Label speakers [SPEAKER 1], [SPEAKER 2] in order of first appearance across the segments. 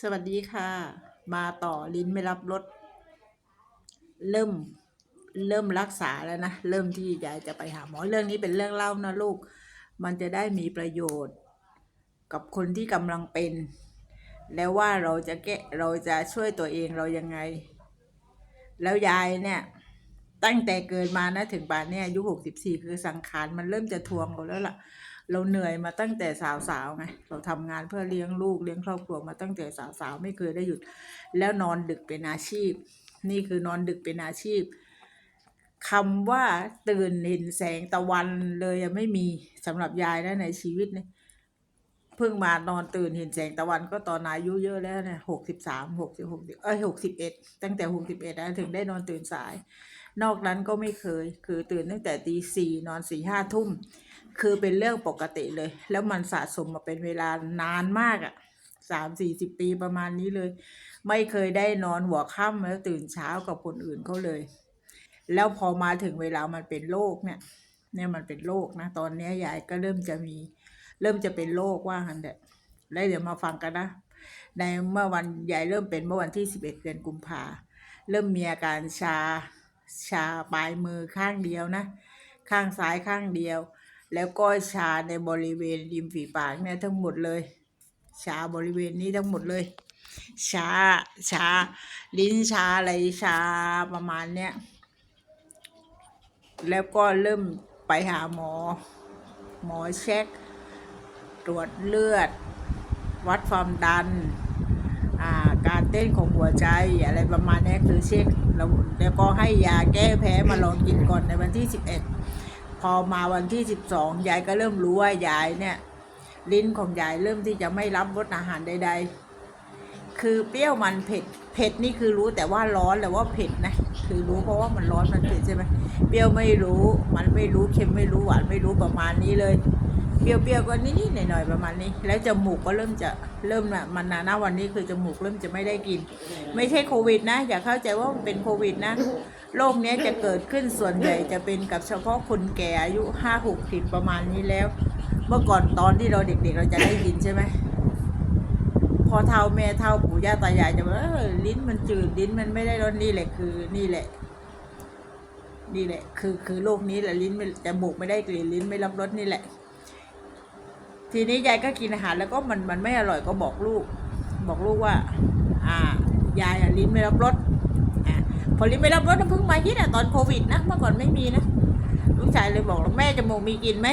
[SPEAKER 1] สวัสดีค่ะ มาต่อลิ้นไม่รับรสเริ่มเริ่มรักษาแล้วนะ เริ่มที่ยายจะไปหาหมอเรื่องนี้เป็นเรื่องเล่านะลูก มันจะได้มีประโยชน์ กับคนที่กำลังเป็น แล้วว่าเราจะแก้เราจะช่วยตัวเองเรายังไง แล้วยายเนี่ย ตั้งแต่เกิดมานะถึงป่านเนี่ยอายุหกสิบสี่คือสังขารมันเริ่มจะทวงเราแล้วล่ะ เราเหนื่อยมาตั้งแต่สาวๆไงเราทำงานเพื่อเลี้ยงลูกเลี้ยงครอบครัวมาตั้งแต่สาวๆไม่เคยได้หยุด แล้วนอนดึกเป็นอาชีพ นี่คือนอนดึกเป็นอาชีพคำว่าตื่นเห็นแสงตะวันเลยยังไม่มีสำหรับยายนะในชีวิตเนี่ยเพิ่งมานอนตื่นเห็นแสงตะวันก็ตอนอายุเยอะแล้วเนี่ยหกสิบสามหกสิบหกเอ้ยหกสิบเอ็ดตั้งแต่หกสิบเอ็ดนะถึงได้นอนตื่นสาย นอกนั้นก็ไม่เคย คือตื่นตั้งแต่ตีสี่นอนสี่ห้าทุ่ม คือเป็นเรื่องปกติเลย แล้วมันสะสมมาเป็นเวลานานมากอะ่ะสามสี่สิบปีประมาณนี้เลย ไม่เคยได้นอนหัวค่ำแล้วตื่นเช้ากับคนอื่นเขาเลย แล้วพอมาถึงเวลามันเป็นโรคเนี่ย เนี่ยมันเป็นโรคนะ ตอนนี้ยายก็เริ่มจะมี เริ่มจะเป็นโรคว่างันแหละแล้วเดี๋ยวมาฟังกันนะ ในเมื่อวันยายเริ่มเป็นเมื่อวันที่สิบเอ็ดเดือนกุมภาเริ่มมีอาการชาชาปลายมือข้างเดียวนะ ข้างซ้ายข้างเดียว แล้วก็ชาในบริเวณริมฝีปากเนี่ยทั้งหมดเลย ชาบริเวณนี้ทั้งหมดเลย ชาชาลิ้นชาอะไรชาประมาณเนี้ยแล้วก็เริ่มไปหาหมอ หมอเช็ค ตรวจเลือด วัดความดัน การเต้นของหัวใจอะไรประมาณเนี้ยคือเช็คแล้วแล้วก็ให้ยาแก้แพ้มาลองกินก่อนในวันที่สิบเอ็ด พอมาวันที่สิบสองยายก็เริ่มรู้ว่ายายเนี่ย ลิ้นของยายเริ่มที่จะไม่รับรสอาหารใด ๆ คือเปรี้ยวมันเผ็ดเผ็ดนี่คือรู้แต่ว่าร้อนแต่ว่าเผ็ดนะคือรู้เพราะว่ามันร้อนมันเผ็ดใช่ไหมเปรี้ยวไม่รู้มันไม่รู้เค็มไม่รู้หวานไม่รู้ประมาณนี้เลยเปรี้ยวๆก็นิดๆหน่อยๆประมาณนี้ แล้วจมูกก็เริ่มจะเริ่มน่ะมันนานะวันนี้คือจมูกเริ่มจะไม่ได้กิน ไม่ใช่โควิดนะ อย่าเข้าใจว่ามันเป็นโควิดนะ โรคเนี้ยจะเกิดขึ้นส่วนใหญ่จะเป็นกับเฉพาะคนแก่อายุห้าหกสิบประมาณนี้แล้ว เมื่อก่อนตอนที่เราเด็กๆ เราจะได้ยินใช่ไหมพอเท่าแม่เท่าปู่ย่าตายายจะบอกเออลิ้นมันจืดลิ้นมันไม่ได้รสนี่แหละคือนี่แหละ นี่แหละ คือคือโรคนี้แหละลิ้นไม่จมูกไม่ได้กลิ่นลิ้นไม่รับรสนี่แหละ ทีนี้ยายก็กินอาหารแล้วก็มันมันไม่อร่อยก็บอกลูก บอกลูกว่า อ่ายายลิ้นไม่รับรส อะพอลิ้นไม่รับรสน่ะเพิ่งมาคิดอะตอนโควิดนะเมื่อก่อนไม่มีนะลูกชายเลยบอกว่าแม่จมูกมีกินไหม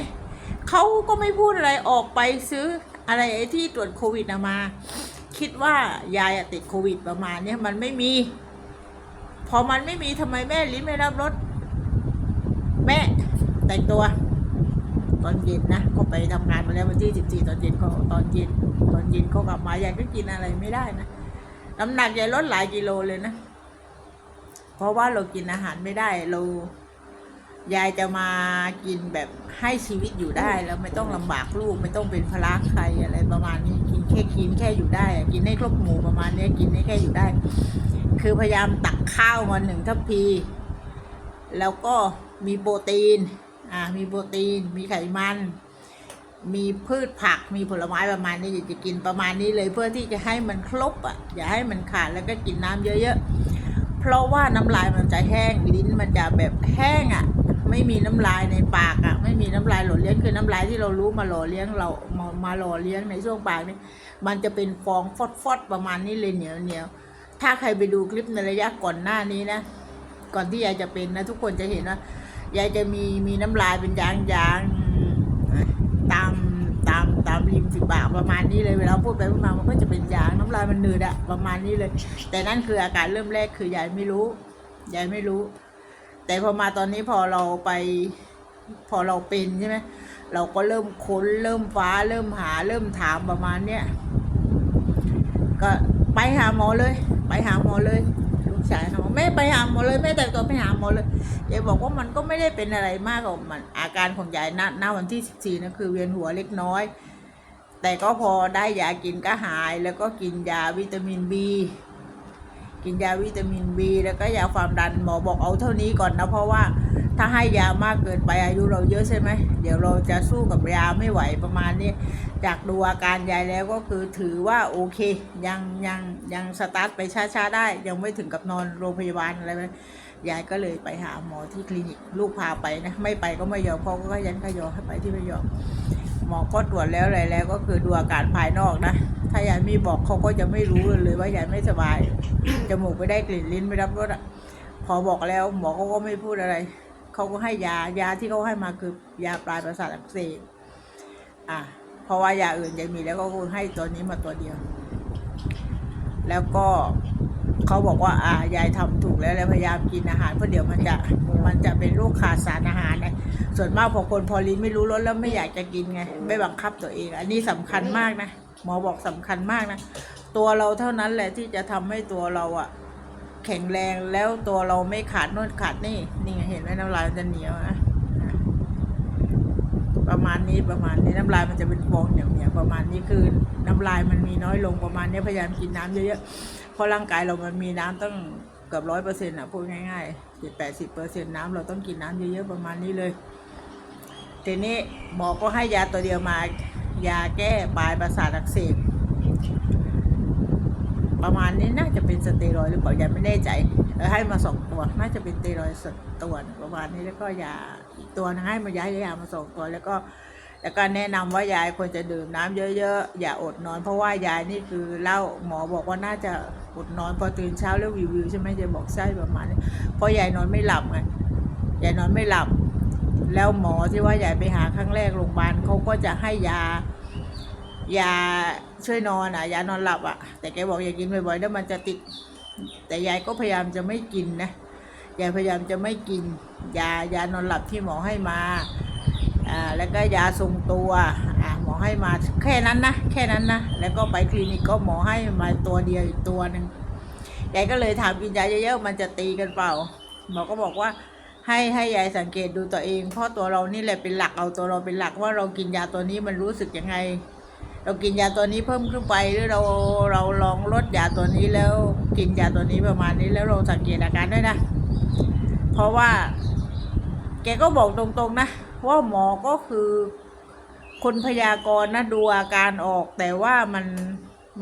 [SPEAKER 1] เขาก็ไม่พูดอะไรออกไปซื้ออะไรไอ้ที่ตรวจโควิดมา คิดว่ายายติดโควิดประมาณนี้มันไม่มี พอมันไม่มีทำไมแม่ลิ้นไม่รับรสแม่แต่งตัวตอนเย็นนะเขาไปทำงานมาแล้ววันที่สิบสี่ตอนเย็นเขาตอนเย็น ตอนเย็นเขากลับมายายก็กินอะไรไม่ได้นะน้ำหนักยายลดหลายกิโลเลยนะ เพราะว่าเรากินอาหารไม่ได้เรายายจะมากินแบบให้ชีวิตอยู่ได้แล้วไม่ต้องลำบากลูกไม่ต้องเป็นภาระใครอะไรประมาณนี้กินแค่กินแค่อยู่ได้อะกินให้ครบหมู่ประมาณนี้กินให้แค่อยู่ได้ คือพยายามตักข้าวมาหนึ่งทัพพี แล้วก็มีโปรตีนอ่ามีโปรตีน มีไขมัน มีพืชผักมีผลไม้ประมาณนี้อยากจะกินประมาณนี้เลยเพื่อที่จะให้มันครบอะอย่าให้มันขาดแล้วก็กินน้ำเยอะๆ เพราะว่าน้ำลายมันจะแห้งลิ้นมันจะแบบแห้งอะ ไม่มีน้ำลายในปากอะ ไม่มีน้ำลายหล่อเลี้ยงคือน้ำลายที่เรารู้มาหล่อเลี้ยงเรามามาหล่อเลี้ยงในช่วงปากนี่มันจะเป็นฟองฟอดๆประมาณนี้เลยเหนียวเหนียวถ้าใครไปดูคลิปในระยะก่อนหน้านี้นะ ก่อนที่ยายจะเป็นนะ ทุกคนจะเห็นว่ายายจะมีมีน้ำลายเป็นยางยางๆตามตามตามริมฝี ประมาณนี้เลยเวลาพูดไปพูดมามันก็จะเป็นยางน้ำลายมันหนืดอะประมาณนี้เลย แต่นั่นคืออาการเริ่มแรกคือยายไม่รู้ยายไม่รู้ แต่พอมาตอนนี้พอเราไปพอเราเป็นใช่ไหมเราก็เริ่มค้นเริ่มฟ้าเริ่มหาเริ่มถามประมาณเนี้ยก็ไปหาหมอเลย ไปหาหมอเลยลูกชายนะบอกแม่ไปหาหมอเลยแม่แต่งตัวไปหาหมอเลยยายบอกว่ามันก็ไม่ได้เป็นอะไรมากหรอกมันอาการของยายณณวันที่สิบสี่นะคือเวียนหัวเล็กน้อย แต่ก็พอได้ยากินก็หายแล้วก็กินยาวิตามินบีกินยาวิตามินบีแล้วก็ยาความดันหมอบอกเอาเท่านี้ก่อนนะเพราะว่าถ้าให้ยามากเกินไปอายุเราเยอะใช่ไหมเดี๋ยวเราจะสู้กับยาไม่ไหวประมาณนี้จากดูอาการยายแล้วก็คือถือว่าโอเค ยังยังยังสตาร์ทไปช้าๆได้ ยังไม่ถึงกับนอนโรงพยาบาลอะไรเลยยายก็เลยไปหาหมอที่คลินิกลูกพาไปนะไม่ไปก็ไม่ยอมเขาก็ยันขยอให้ไปที่ไม่ยอม หมอก็ตรวจแล้วอะไรแล้วก็คือดูอาการภายนอกนะ ถ้ายายไม่บอกเขาก็จะไม่รู้เลยว่ายายไม่สบาย จมูกไม่ได้กลิ่นลิ้นไม่รับรสอะ พอบอกแล้วหมอเขาก็ไม่พูดอะไร เขาก็ให้ยายาที่เขาให้มาคือยาปลายประสาทอักเสบ อะ เพราะว่ายาอื่นยังมีแล้วก็คือให้ตัวนี้มาตัวเดียว แล้วก็เขาบอกว่า อ่ายายทำถูกแล้วแล้วพยายามกินอาหารเพราะเดี๋ยวมันจะ มันจะเป็นโรคขาดสารอาหารนะส่วนมากพอคนพอลิ้นไม่รู้รสแล้วไม่อยากจะกินไง ไม่บังคับตัวเอง อันนี้สำคัญมากนะ หมอบอกสำคัญมากนะ ตัวเราเท่านั้นแหละที่จะทำให้ตัวเราอะแข็งแรงแล้วตัวเราไม่ขาดน่นขาดนี่ นี่เห็นไหมน้ำลายมันจะเหนียวนะประมาณนี้ประมาณนี้น้ำลายมันจะเป็นฟองเหนียวเหนียวๆประมาณนี้คือน้ำลายมันมีน้อยลงประมาณนี้พยายามกินน้ำเยอะๆเพราะร่างกายเรามันมีน้ำตั้งเกือบร้อยเปอร์เซ็นต์อะพูดง่าย ๆ เจ็ดแปดสิบเปอร์เซ็นต์น้ำเราต้องกินน้ำเยอะๆประมาณนี้เลยทีนี้หมอก็ให้ยาตัวเดียวมา ยาแก้ปลายประสาทอักเสบประมาณนี้น่าจะเป็นสเตียรอยหรือเปล่ายังไม่แน่ใจให้มาสองตัว น่าจะเป็นสเตียรอยสตัวประมาณนี้แล้วก็ยาอีกตัวนึงให้มาย้ายยามาสองตัวแล้วก็ แล้วก็แนะนำว่ายายควรจะดื่มน้ำเยอะๆ อย่าอดนอน เพราะว่ายายนี่คือเล่าหมอบอกว่าน่าจะอดนอนพอตื่นเช้าแล้ววิววิวใช่ไหมจะบอกใช่ประมาณนี้เพราะยายนอนไม่หลับไงยายนอนไม่หลับ แล้วหมอที่ว่ายายไปหาครั้งแรกโรงพยาบาลเขาก็จะให้ยายาช่วยนอนอะยานอนหลับอะ แต่แกบอกอย่ากินบ่อยๆแล้วมันจะติด แต่ยายก็พยายามจะไม่กินนะยายพยายามจะไม่กิน ยายานอนหลับที่หมอให้มา อ่าแล้วก็ยาทรงตัวอ่าหมอให้มาแค่นั้นนะแค่นั้นนะแล้วก็ไปคลินิกก็หมอให้มาตัวเดียวอีกตัวหนึ่งยายก็เลยถามกินยาเยอะๆมันจะตีกันเปล่าหมอก็บอกว่าให้ให้ยายสังเกตดูตัวเอง เพราะตัวเรานี่แหละเป็นหลักเอาตัวเราเป็นหลักว่าเรากินยาตัวนี้มันรู้สึกยังไง เรากินยาตัวนี้เพิ่มขึ้นไปหรือเราเราลองลดยาตัวนี้แล้วกินยาตัวนี้ประมาณนี้แล้วเราสังเกตอาการด้วยนะ เพราะว่า แกก็บอกตรงๆนะ ว่าหมอก็คือ คนพยากรณ์นะดูอาการออก แต่ว่ามัน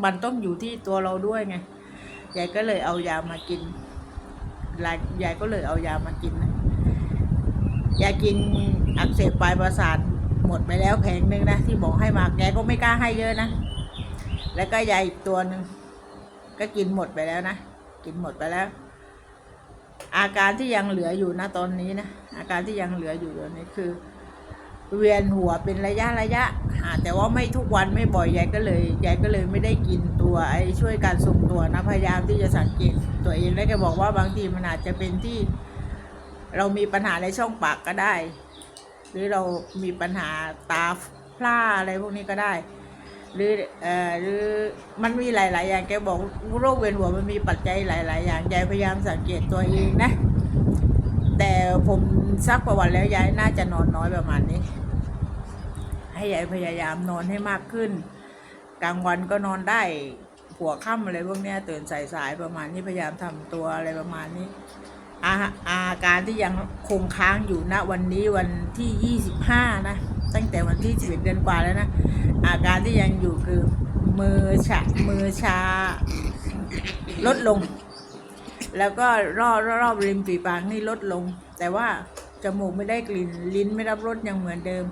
[SPEAKER 1] มันต้องอยู่ที่ตัวเราด้วยไงยายก็เลยเอายามากินยายยายก็เลยเอายามากินนะยากินอักเสบปลายประสาทหมดไปแล้วแผงหนึ่งนะที่บอกให้มาแกก็ไม่กล้าให้เยอะนะแล้วก็ยาอีกตัวหนึ่งก็กินหมดไปแล้วนะ กินหมดไปแล้ว อาการที่ยังเหลืออยู่นะตอนนี้นะอาการที่ยังเหลืออยู่ตอนนี้คือ เวียนหัวเป็นระยะระยะอ่าแต่ว่าไม่ทุกวันไม่บ่อยยายก็เลยยายก็เลยไม่ได้กินตัวไอ้ช่วยการทรงตัวนะพยายามที่จะสังเกตตัวเองแล้วแกบอกว่าบางทีมันอาจจะเป็นที่เรามีปัญหาในช่องปากก็ได้ หรือเรามีปัญหาตาพร่าอะไรพวกนี้ก็ได้ หรือเอ่อหรือมันมีหลาย ๆ อย่างแกบอกโรคเวียนหัวมันมีปัจจัยหลาย ๆ อย่างยายพยายามสังเกตตัวเองนะ แต่ผมซักประวัติแล้วยายน่าจะนอนน้อยประมาณนี้ ให้ยายพยายามนอนให้มากขึ้น กลางวันก็นอนได้หัวค่ำอะไรพวกเนี้ยตื่นสายๆประมาณนี้พยายามทำตัวอะไรประมาณนี้อาอาการที่ยังคงค้างอยู่ณวันนี้วันที่ 25 นะ ตั้งแต่วันที่11เดือนกว่าแล้วนะ อาการที่ยังอยู่คือมือชามือชา ลดลง แล้วก็รอบรอบริมฝีปากนี่ลดลง แต่ว่าจมูกไม่ได้กลิ่นลิ้นไม่รับรสยังเหมือนเดิม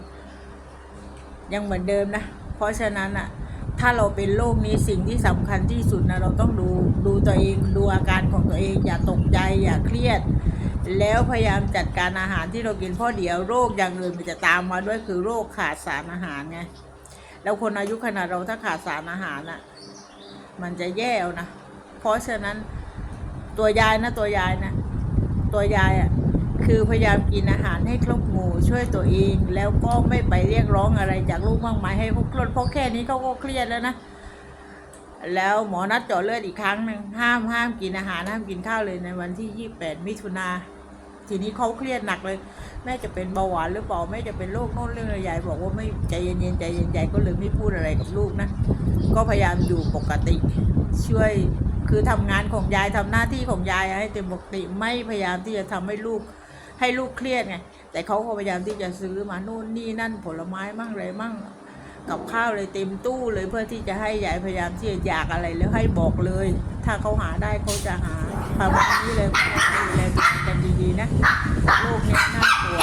[SPEAKER 1] ยังเหมือนเดิมนะ เพราะฉะนั้นอะถ้าเราเป็นโรคนี้สิ่งที่สำคัญที่สุดนะเราต้องดูดูตัวเองดูอาการของตัวเอง อย่าตกใจอย่าเครียด แล้วพยายามจัดการอาหารที่เรากินเพราะเดี๋ยวโรคอย่างอื่นมันจะตามมาด้วยคือโรคขาดสารอาหารไงแล้วคนอายุขนาดเราถ้าขาดสารอาหารอะมันจะแย่นะ เพราะฉะนั้นตัวยายนะตัวยายนะ ตัวยายอะคือพยายามกินอาหารให้ครบหมู่ช่วยตัวเอง แล้วก็ไม่ไปเรียกร้องอะไรจากลูกมากมายให้เขาเครียดเพราะแค่นี้เขาก็เครียดแล้วนะแล้วหมอนัดเจาะเลือดอีกครั้งหนึ่งห้ามห้ามกินอาหารห้ามกินข้าวเลยในวันที่ 28 มิถุนา ทีนี้เขาเครียดหนักเลย แม่จะเป็นเบาหวานหรือเปล่าแม่จะเป็นโรคโน่นเรื่องอะไรยายบอกว่าไม่ใจเย็นๆใจเย็นๆก็เลยไม่พูดอะไรกับลูกนะ ก็พยายามอยู่ปกติช่วยคือทำงานของยายทำหน้าที่ของยายให้เต็มปกติไม่พยายามที่จะทำให้ลูกให้ลูกเครียดไงแต่เขาก็พยายามที่จะซื้อมานู่นนี่นั่นผลไม้มั่งอะไรมั่ง กับข้าวเลยเต็มตู้เลยเพื่อที่จะให้ยายพยายามที่จะอยากอะไรแล้วให้บอกเลย ถ้าเขาหาได้เขาจะหาประมาณนี้เลยดูแลกันดีๆนะโลกนี้น่ากลัว